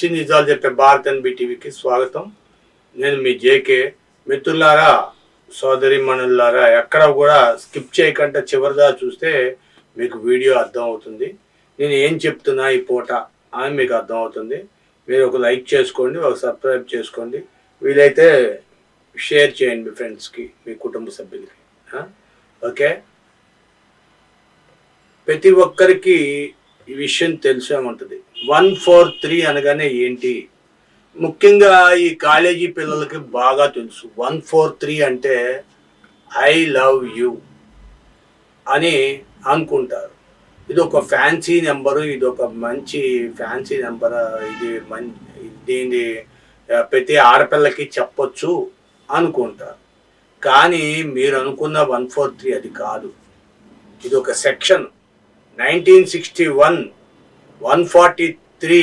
పచ్చి నిజాలు చెప్పే భారత్ ఎన్బి టీవీకి స్వాగతం. నేను మీ జేకే. మిత్రులారా సోదరి మనులారా ఎక్కడ కూడా స్కిప్ చేయకుండా చివరిదా చూస్తే మీకు వీడియో అర్థం అవుతుంది. నేను ఏం చెప్తున్నా ఈ పూట అని మీకు అర్థం అవుతుంది. మీరు ఒక లైక్ చేసుకోండి ఒక సబ్స్క్రైబ్ చేసుకోండి. వీలైతే షేర్ చేయండి మీ ఫ్రెండ్స్కి మీ కుటుంబ సభ్యులకి. ఓకే? ప్రతి ఒక్కరికి ఈ విషయం తెలిసే ఉంటుంది వన్ ఫోర్ త్రీ అనగానే ఏంటి? ముఖ్యంగా ఈ కాలేజీ పిల్లలకి బాగా తెలుసు. వన్ ఫోర్ త్రీ అంటే ఐ లవ్ యూ అని అనుకుంటారు. ఇది ఒక ఫ్యాన్సీ నెంబరు ఇది ఒక మంచి ఫ్యాన్సీ నెంబర్ ఇది మం దీన్ని ప్రతి ఆడపిల్లకి చెప్పొచ్చు అనుకుంటారు. కానీ మీరు అనుకున్న వన్ ఫోర్ త్రీ అది కాదు. ఇది ఒక section. Nineteen sixty one one forty three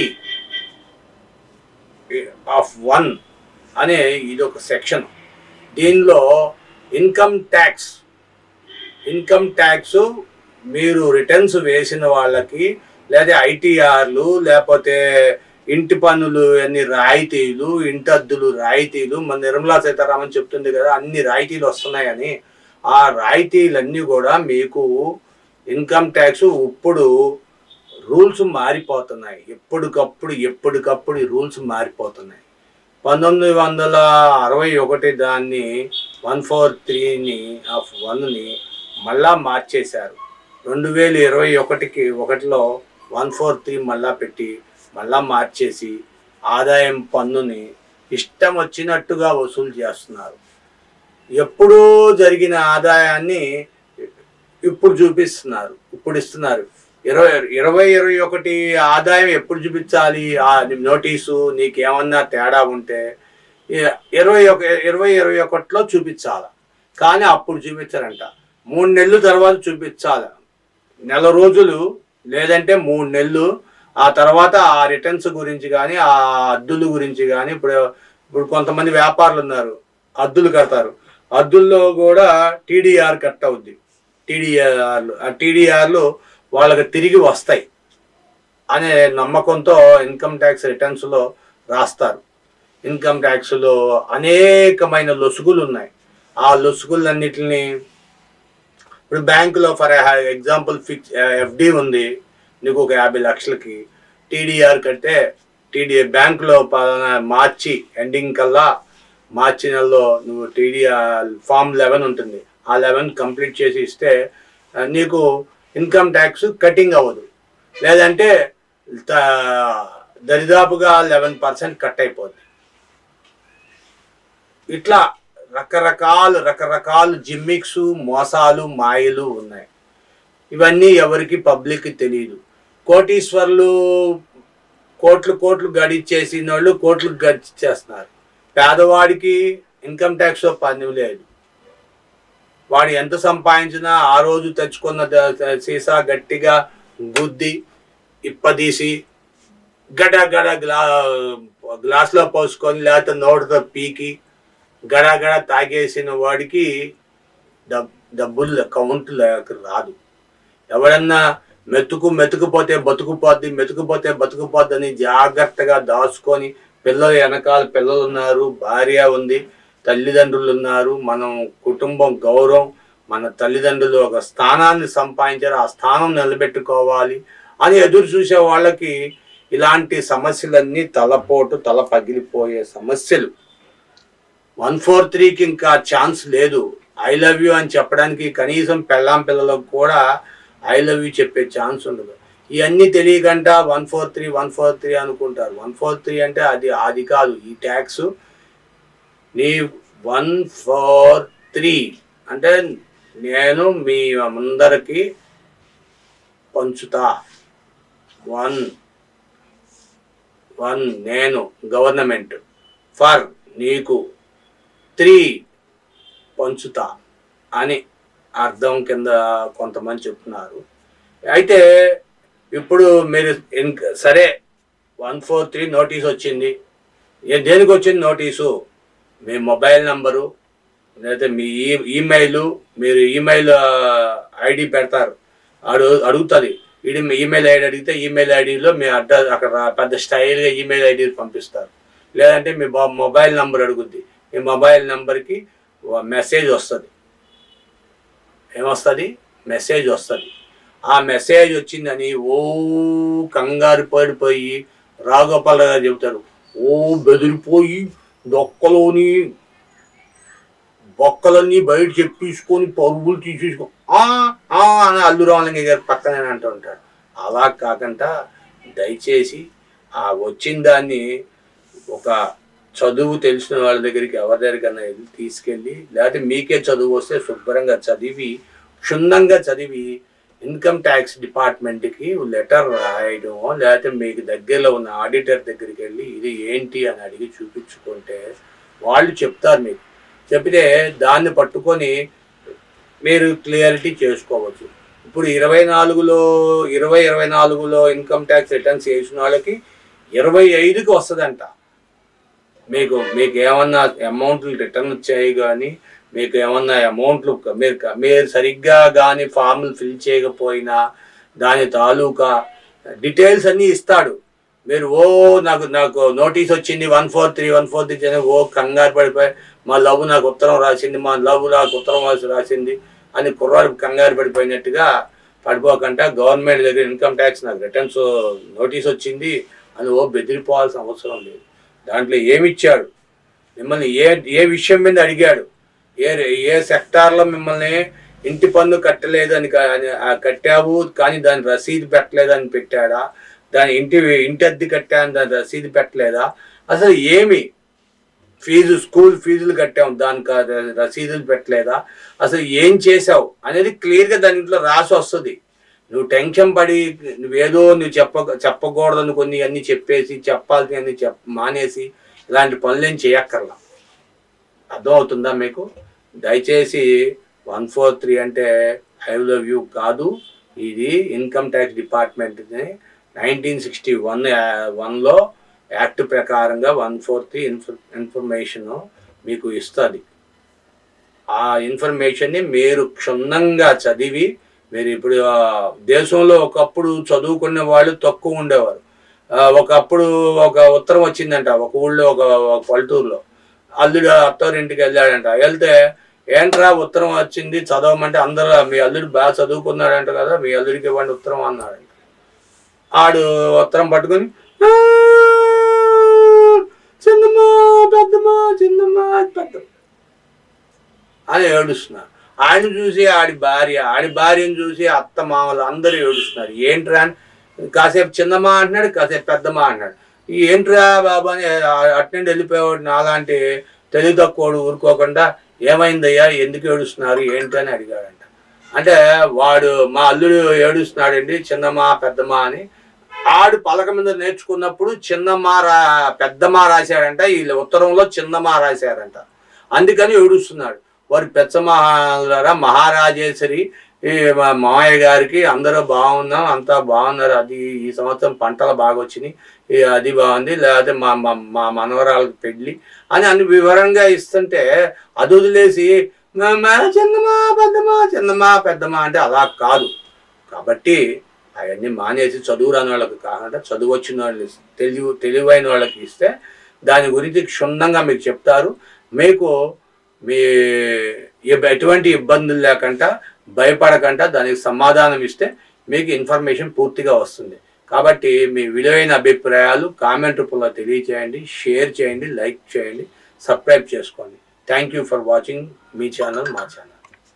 of one అనే ఇది ఒక సెక్షన్. దీనిలో ఇన్కమ్ ట్యాక్స్ ఇన్కమ్ ట్యాక్స్ మీరు రిటర్న్స్ వేసిన వాళ్ళకి లేదా ఐటీఆర్లు లేకపోతే ఇంటి పన్నులు అన్ని రాయితీలు ఇంటద్దులు రాయితీలు మన నిర్మలా సీతారామన్ చెప్తుంది కదా అన్ని రాయితీలు వస్తున్నాయని ఆ రాయితీలన్నీ కూడా మీకు ఇన్కమ్ ట్యాక్స్ ఇప్పుడు రూల్స్ మారిపోతున్నాయి. ఎప్పటికప్పుడు ఎప్పటికప్పుడు రూల్స్ మారిపోతున్నాయి. పంతొమ్మిది వందల అరవై ఒకటి దాన్ని వన్ ఫోర్ త్రీని ఆఫ్ వన్ని మళ్ళా మార్చేశారు. రెండు వేల ఇరవై ఒకటికి ఒకటిలో వన్ ఫోర్ త్రీ మళ్ళా పెట్టి మళ్ళా మార్చేసి ఆదాయం పన్నుని ఇష్టం వచ్చినట్టుగా వసూలు చేస్తున్నారు. ఎప్పుడూ జరిగిన ఆదాయాన్ని ఇప్పుడు చూపిస్తున్నారు ఇప్పుడు ఇస్తున్నారు. ఇరవై ఇరవై ఇరవై ఒకటి ఆదాయం ఎప్పుడు చూపించాలి? ఆ నోటీసు నీకేమన్నా తేడా ఉంటే ఇరవై ఒక ఇరవై ఇరవై ఒకటిలో చూపించాలి? కానీ అప్పుడు చూపించారంట. మూడు నెలలు తర్వాత చూపించాలి? నెల రోజులు లేదంటే మూడు నెలలు ఆ తర్వాత ఆ రిటర్న్స్ గురించి కానీ ఆ అద్దుల గురించి కానీ ఇప్పుడు ఇప్పుడు కొంతమంది వ్యాపారులు ఉన్నారు అద్దులు కడతారు. అద్దుల్లో కూడా టీడీఆర్ కట్ అవుద్ది. టీడీఆర్లు ఆ టీడీఆర్లు వాళ్ళకి తిరిగి వస్తాయి అనే నమ్మకంతో ఇన్కమ్ ట్యాక్స్ రిటర్న్స్లో రాస్తారు. ఇన్కమ్ ట్యాక్స్లో అనేకమైన లొసుగులు ఉన్నాయి. ఆ లొసుగులన్నిటిని ఇప్పుడు బ్యాంకులో ఫర్ ఎగ్జాంపుల్ ఫిక్స్ ఎఫ్డి ఉంది నీకు ఒక యాభై లక్షలకి. టీడీఆర్ కట్టే టీడీ బ్యాంకులో మార్చి ఎండింగ్ కల్లా మార్చి నెలలో నువ్వు టీడీఆర్ ఫామ్ లెవెన్ ఉంటుంది. ఆ లెవెన్ కంప్లీట్ చేసి ఇస్తే నీకు ఇన్కమ్ ట్యాక్స్ కటింగ్ అవ్వదు. లేదంటే దరిదాపుగా లెవెన్ పర్సెంట్ కట్ అయిపోద్ది. ఇట్లా రకరకాలు రకరకాల జిమ్మిక్స్ మోసాలు మాయలు ఉన్నాయి. ఇవన్నీ ఎవరికి పబ్లిక్ తెలియదు కోటీశ్వర్లు కోట్లు కోట్లు గడిచేసిన వాళ్ళు కోట్లు గడిచేస్తున్నారు పేదవాడికి ఇన్కమ్ ట్యాక్స్ పని లేదు. వాడు ఎంత సంపాదించినా ఆ రోజు తెచ్చుకున్న సీసా గట్టిగా గుద్ది ఇప్పదీసి గడ గడ గ్లా గ్లాస్లో పోసుకొని లేకపోతే నోటితో పీకి గడ గడ తాగేసిన వాడికి డబ్ డబ్బులు కౌంట్ రాదు. ఎవడన్నా మెతుకు మెతుకుపోతే బతుకుపోద్ది మెతుకుపోతే బతుకుపోద్దని జాగ్రత్తగా దాచుకొని పిల్లలు వెనకాల పిల్లలు ఉన్నారు భార్య ఉంది. తల్లిదండ్రులు ఉన్నారు మనం కుటుంబం గౌరవం మన తల్లిదండ్రులు ఒక స్థానాన్ని సంపాదించారు. ఆ స్థానం నిలబెట్టుకోవాలి అని ఎదురు చూసే వాళ్ళకి ఇలాంటి సమస్యలన్నీ తలపోటు తల పగిలిపోయే సమస్యలు. వన్ ఫోర్ త్రీకి ఇంకా ఛాన్స్ లేదు. ఐ లవ్ యూ అని చెప్పడానికి కనీసం పెళ్ళాం పిల్లలకు కూడా ఐ లవ్ యూ చెప్పే ఛాన్స్ ఉండదు. ఇవన్నీ తెలియకుండా one four three one four three అనుకుంటారు. వన్ ఫోర్ త్రీ అంటే అది అది కాదు. ఈ ట్యాక్స్ నీ వన్ ఫోర్ త్రీ. అంటే నేను మీ అందరికి పంచుతా. వన్. వన్. నేను. గవర్నమెంట్. ఫర్. నీకు. త్రీ. పంచుతా. అని అర్థం కింద కొంతమంది చెప్తున్నారు. అయితే ఇప్పుడు మీరు సరే. వన్ ఫోర్ త్రీ నోటీస్ వచ్చింది. దేనికి వచ్చింది నోటీసు? మీ మొబైల్ నంబరు లేకపోతే మీ ఈ ఈమెయిల్ మీరు ఈమెయిల్ ఐడి పెడతారు. అడు అడుగుతుంది. ఇది ఈమెయిల్ ఐడి అడిగితే ఈమెయిల్ ఐడిలో మీ అడ్రస్ అక్కడ పెద్ద స్టైల్గా ఈమెయిల్ ఐడి పంపిస్తారు. లేదంటే మీ మొబైల్ నంబర్ అడుగుద్ది. మీ మొబైల్ నెంబర్కి మెసేజ్ వస్తుంది. ఏమొస్తుంది? మెసేజ్ వస్తుంది. ఆ మెసేజ్ వచ్చిందని ఓ కంగారు పడిపోయి రాఘోపాల్ గారు చెబుతారు. ఓ బెదిరిపోయి డొక్కలోని బొక్కలన్నీ బయట చెప్పేసుకొని పరుగులు తీసేసుకో "ఆ, అని అల్లు రామలింగ గారు పక్కనే అంటూ ఉంటాడు. అలా కాకుండా దయచేసి ఆ వచ్చిన దాన్ని ఒక చదువు తెలిసిన వాళ్ళ దగ్గరికి ఎవరి దగ్గరికైనా వెళ్ళి తీసుకెళ్ళి లేకపోతే మీకే చదువు వస్తే శుభ్రంగా చదివి క్షుణ్ణంగా చదివి ఇన్కమ్ ట్యాక్స్ డిపార్ట్మెంట్కి లెటర్ రాయడం లేకపోతే మీకు దగ్గరలో ఉన్న ఆడిటర్ దగ్గరికి వెళ్ళి ఇది ఏంటి అని అడిగి చూపించుకుంటే వాళ్ళు చెప్తారు మీకు. చెప్తే దాన్ని పట్టుకొని మీరు క్లియారిటీ చేసుకోవచ్చు. ఇప్పుడు ఇరవై నాలుగులో ఇరవై ఇరవై నాలుగులో ఇన్కమ్ ట్యాక్స్ రిటర్న్స్ చేసిన వాళ్ళకి ఇరవై ఐదుకి వస్తుందంట. మీకు మీకు ఏమన్నా అమౌంట్లు రిటర్న్ వచ్చాయి కానీ మీకు ఏమన్నా అమౌంట్లు మీరు మీరు సరిగ్గా కానీ ఫామ్లు ఫిల్ చేయకపోయినా దాని తాలూకా డీటెయిల్స్ అన్నీ ఇస్తాడు. మీరు ఓ నాకు నాకు నోటీస్ వచ్చింది one four three one four three ఓ కంగారు పడిపోయి మా లవ్ నాకు ఉత్తరం రాసింది మా లవ్ నాకు ఉత్తరం రాసి- రాసింది అని కుర్రాడు కంగారు పడిపోయినట్టుగా పడిపోకుండా గవర్నమెంట్ దగ్గర ఇన్కమ్ ట్యాక్స్ నాకు రిటర్న్స్ నోటీస్ వచ్చింది అని ఓ బెదిరిపోవాల్సిన అవసరం లేదు. దాంట్లో ఏమి ఇచ్చాడు? మిమ్మల్ని ఏ ఏ విషయం మీద అడిగాడు? ఏ ఏ సెక్టార్లో మిమ్మల్ని ఇంటి పన్ను కట్టలేదు అని కా- అని, కట్టావు కానీ దాని రసీదు పెట్టలేదని పెట్టాడా? దాని ఇంటి ఇంటి అద్దె కట్టాను దాని రసీదు పెట్టలేదా? అసలు ఏమి? ఫీజు స్కూల్ ఫీజులు కట్టాము దానికి రసీదులు పెట్టలేదా? అసలు ఏం చేసావు అనేది క్లియర్గా దాని ఇంట్లో రాసి వస్తుంది. నువ్వు టెన్షన్ పడి నువ్వేదో నువ్వు చెప్ప చెప్పకూడదని కొన్ని అన్ని చెప్పేసి చెప్పాల్సినవి చెప్ మానేసి ఇలాంటి పనులేం చేయక్కర్లా. అర్థమవుతుందా మీకు? దయచేసి వన్ ఫోర్ త్రీ అంటే ఐ లవ్ యూ కాదు. ఇది ఇన్కమ్ ట్యాక్స్ డిపార్ట్మెంట్ని నైన్టీన్ సిక్స్టీ వన్ వన్లో యాక్ట్ ప్రకారంగా వన్ ఫోర్ త్రీ ఇన్ఫర్ ఇన్ఫర్మేషన్ మీకు ఇస్తుంది. ఆ ఇన్ఫర్మేషన్ని మీరు క్షుణ్ణంగా చదివి మీరు ఇప్పుడు దేశంలో ఒకప్పుడు చదువుకునే వాళ్ళు తక్కువ ఉండేవారు. ఒకప్పుడు ఒక ఉత్తరం వచ్చిందంట ఒక ఊళ్ళో ఒక ఒక పల్లెటూరులో. అల్లుడు అత్తవారింటికి వెళ్ళాడంట. వెళ్తే ఏంట్రా ఉత్తరం వచ్చింది? చదవమంటే అందరూ మీ అల్లుడు బాగా చదువుకున్నాడంట కదా మీ అల్లుడికి ఇవ్వండి ఉత్తరం అన్నాడంట. ఆడు ఉత్తరం పట్టుకుని చిన్నమ్మా పెద్దమ్మా చిన్నమ్మా పెద్ద అని ఏడుస్తున్నారు. ఆయన చూసి ఆడి భార్య ఆడి భార్యను చూసి అత్త మామలు అందరూ ఏడుస్తున్నారు. ఏంట్రా? అని కాసేపు చిన్నమ్మా అంటున్నాడు కాసేపు పెద్దమ్మా అంటున్నాడు. ఈ ఏంట్రా బాబు అని అటెండ్ వెళ్ళిపోయేవాడు నాలాంటి తెలివి తక్కువడు ఊరుకోకుండా ఏమైందయ్యా? ఎందుకు ఏడుస్తున్నారు? ఏంటి అని అడిగాడంట. అంటే వాడు మా అల్లుడు ఏడుస్తున్నాడండి చిన్నమ్మ పెద్దమ్మ అని. ఆడు పలక మీద నేర్చుకున్నప్పుడు చిన్నమ్మ రా పెద్దమ్మ రాశాడంట వీళ్ళ ఉత్తరంలో చిన్నమ్మ రాశారంట. అందుకని ఏడుస్తున్నాడు. వారి పెచ్చమహారా మహారాజేశ్వరి ఈ మా మామయ్య గారికి అందరూ బాగున్నాం అంతా బాగున్నారు. అది ఈ సంవత్సరం పంటలు బాగా వచ్చినాయి. ఈ అది బాగుంది లేకపోతే మా మా మా మనవరాలకు పెళ్ళి అని అన్ని వివరంగా ఇస్తుంటే అది వదిలేసి "మా- మా చిన్నమా పెద్దమా చిన్నమా పెద్దమా అంటే అలా కాదు. కాబట్టి అవన్నీ మానేసి చదువు రాని వాళ్ళకి కాకుండా చదువు వచ్చిన వాళ్ళు తెలివి తెలివైన వాళ్ళకి ఇస్తే దాని గురించి క్షుణ్ణంగా మీకు చెప్తారు. మీకు మీ ఎటువంటి ఇబ్బందులు లేకుండా భయపడకుండా దానికి సమాధానం ఇస్తే మీకు ఇన్ఫర్మేషన్ పూర్తిగా వస్తుంది. కాబట్టి మీ విలువైన అభిప్రాయాలు కామెంట్ రూపంలో తెలియచేయండి షేర్ చేయండి లైక్ చేయండి సబ్స్క్రైబ్ చేసుకోండి. థ్యాంక్ యూ ఫర్ వాచింగ్ మీ ఛానల్ మా ఛానల్.